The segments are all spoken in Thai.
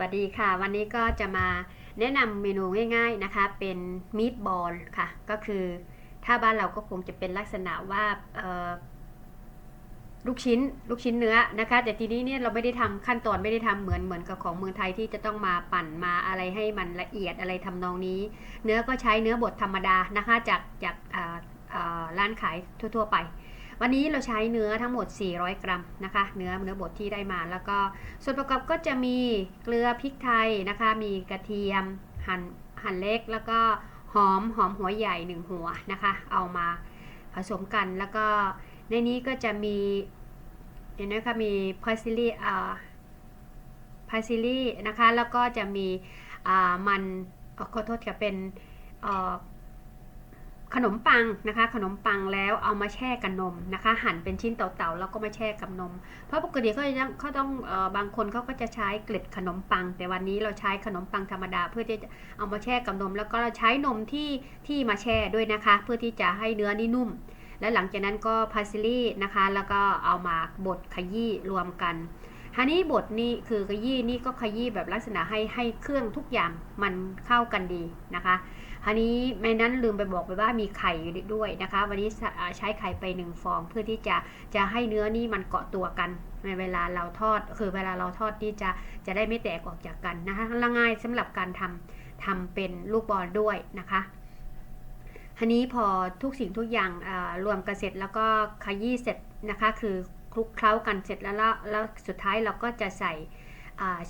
วัสดีค่ะ วันนี้ก็จะมาแนะนำเมนูง่าย ๆนะคะ เป็นมีดบอลค่ะ ก็คือถ้าบ้านเราก็คงจะเป็นลักษณะว่าลูกชิ้นลูกชิ้นเนื้อนะคะ แต่ทีนี้เนี่ยเราไม่ได้ทำขั้นตอนไม่ได้ทำเหมือนเหมือนกับของเมืองไทยที่จะต้องมาปั่นมาอะไรให้มันละเอียดอะไรทำนองนี้ เนื้อก็ใช้เนื้อบดธรรมดานะคะ จากจากร้านขายทั่ว ๆ ไป วันนี้เราใช้เนื้อทั้งหมด 400 กรัมนะคะ เนื้อเนื้อบดที่ได้มา แล้วก็ส่วนประกอบก็จะมีเกลือพริกไทยนะคะ มีกระเทียมหั่นหั่นเล็ก แล้วก็หอมหอมหัวใหญ่หนึ่งหัวนะคะ เอามาผสมกันแล้วก็ในนี้ก็จะมีเห็นไหมคะมีพาซิลี่อ่าพาซิลี่นะคะ แล้วก็จะมีอ่ามันเอ่อขอโทษค่ะเป็นอ่อ ขนมปังนะคะ ขนมปังแล้วเอามาแช่กับนมนะคะ หั่นเป็นชิ้นเต่าๆแล้วก็มาแช่กับนม เพราะปกติเขาจะเขาต้องเออบางคนเขาก็จะใช้เกล็ดขนมปัง แต่วันนี้เราใช้ขนมปังธรรมดา เพื่อที่จะเอามาแช่กับนม แล้วก็เราใช้นมที่ที่มาแช่ด้วยนะคะ เพื่อที่จะให้เนื้อนี่นุ่ม และหลังจากนั้นก็พาสลี่นะคะ แล้วก็เอามาบดขยี้รวมกัน ฮันนี้บดนี่คือขยี้นี่ก็ขยี้แบบลักษณะให้ให้เครื่องทุกอย่างมันเข้ากันดีนะคะอันนี้ในนั้นลืมไปบอกไปว่ามีไข่อยู่ด้วยนะคะ วันนี้ใช้ไข่ไปหนึ่งฟองเพื่อที่จะจะให้เนื้อนี่มันเกาะตัวกันในเวลาเราทอด คือเวลาเราทอดที่จะจะได้ไม่แตกออกจากกันนะคะละง่ายสำหรับการทำทำเป็นลูกบอลด้วยนะคะอันนี้พอทุกสิ่งทุกอย่างรวมกันเสร็จแล้วก็ขยี้เสร็จนะคะ คือ ลุกเคล้ากันเสร็จแล้วแล้วสุดท้ายเราก็จะใส่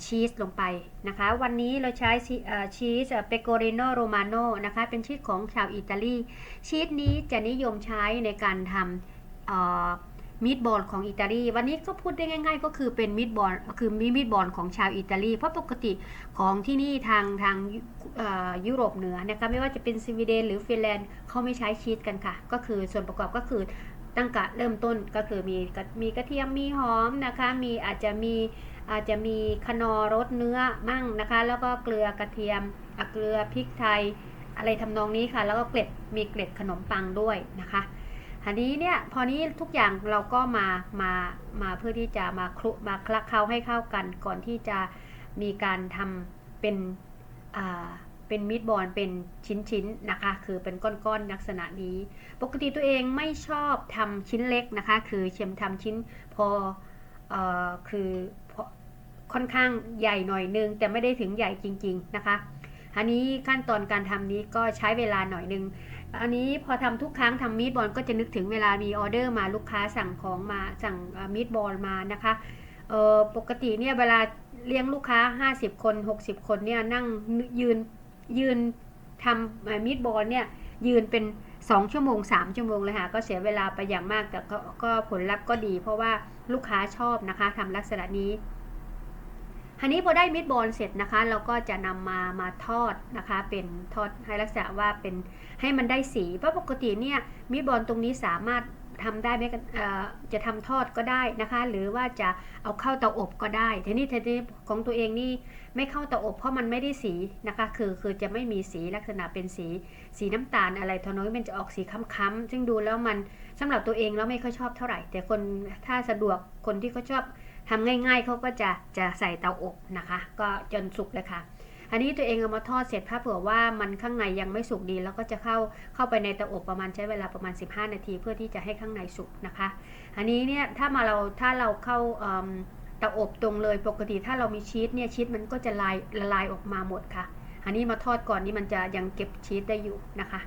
ชีสลงไปนะคะ วันนี้เราใช้ชีสเปโกริโนโรมาโนนะคะ เป็นชีสของชาวอิตาลี ชีสนี้จะนิยมใช้ในการทำมิตบอลของอิตาลี วันนี้ก็พูดได้ง่าย ๆ ก็คือเป็นมิตบอลคือมีมิตบอลของชาวอิตาลี เพราะปกติของที่นี่ทางทางยุโรปเหนือนะคะ ไม่ว่าจะเป็นสวีเดนหรือฟินแลนด์เขาไม่ใช้ชีสกันค่ะ ก็คือส่วนประกอบก็คือ ตั้งแต่เริ่มต้นก็คือมีมีกระเทียมมีหอมนะคะ มีอาจจะมีอาจจะมีคนอรสเนื้อมั่งนะคะ แล้วก็เกลือกระเทียมเกลือพริกไทย อะไรทำนองนี้ค่ะ แล้วก็เกล็ดมีเกล็ดขนมปังด้วยนะคะอันนี้เนี่ยพอนี้ทุกอย่างเราก็มามามาเพื่อที่จะมาคลุมาคลักเคล้าให้เข้ากันก่อนที่จะมีการทำเป็นอ่า เป็นมิตบอลเป็นชิ้นๆนะคะ คือเป็นก้อนๆลักษณะนี้ ปกติตัวเองไม่ชอบทำชิ้นเล็กนะคะ คือเชียมทำชิ้นพอออคือค่อนข้างใหญ่หน่อยนึง แต่ไม่ได้ถึงใหญ่จริง ๆนะคะ อันนี้ขั้นตอนการทำนี้ก็ใช้เวลาหน่อยนึง อันนี้พอทำทุกครั้งทำมีดบอลก็จะนึกถึงเวลามีออเดอร์มาลูกค้าสั่งของมาสั่งมีดบอลมานะคะปกติเนี่ยเวลาเลี้ยงลูกค้า 50 คน 60 คนเนี่ยนั่งยืน ยืนทำมีดบอลเนี่ยยืนเป็น 2 ชั่วโมง 3 ชั่วโมงเลยค่ะ ก็เสียเวลาไปอย่างมากแต่ก็ผลลัพธ์ก็ดี เพราะว่าลูกค้าชอบนะคะทำลักษณะนี้ทีนี้พอได้มิตรบอลเสร็จนะคะ เราก็จะนำมามาทอดนะคะ เป็นทอดให้ลักษณะว่าเป็นให้มันได้สีเพราะปกติเนี่ยมิตรบอลตรงนี้สามารถ ทำได้ไหมจะทำทอดก็ได้นะคะ หรือว่าจะเอาเข้าเตาอบก็ได้ ทีนี้ทีนี้ของตัวเองนี่ไม่เข้าเตาอบเพราะมันไม่ได้สีนะคะ คือคือจะไม่มีสีลักษณะเป็นสี สีน้ำตาลอะไรทอน้อยมันจะออกสีค้ำๆซึ่งดูแล้วมันสำหรับตัวเองแล้วไม่ค่อยชอบเท่าไหร่ แต่คนถ้าสะดวกคนที่เขาชอบทำง่าย ๆเขาก็จะจะใส่เตาอบนะคะ ก็จนสุกเลยค่ะ อันนี้ตัวเองเอามาทอดเสร็จถ้าเผื่อว่ามันข้างในยังไม่สุกดี แล้วก็จะเข้าเข้าไปในเตาอบประมาณใช้เวลาประมาณ 15 นาที เพื่อที่จะให้ข้างในสุกนะคะ อันนี้เนี่ยถ้ามาเราถ้าเราเข้าเตาอบตรงเลยปกติถ้าเรามีชีสเนี่ยชีสมันก็จะลายละลายออกมาหมดค่ะ อันนี้มาทอดก่อนนี่มันจะยังเก็บชีสได้อยู่นะคะ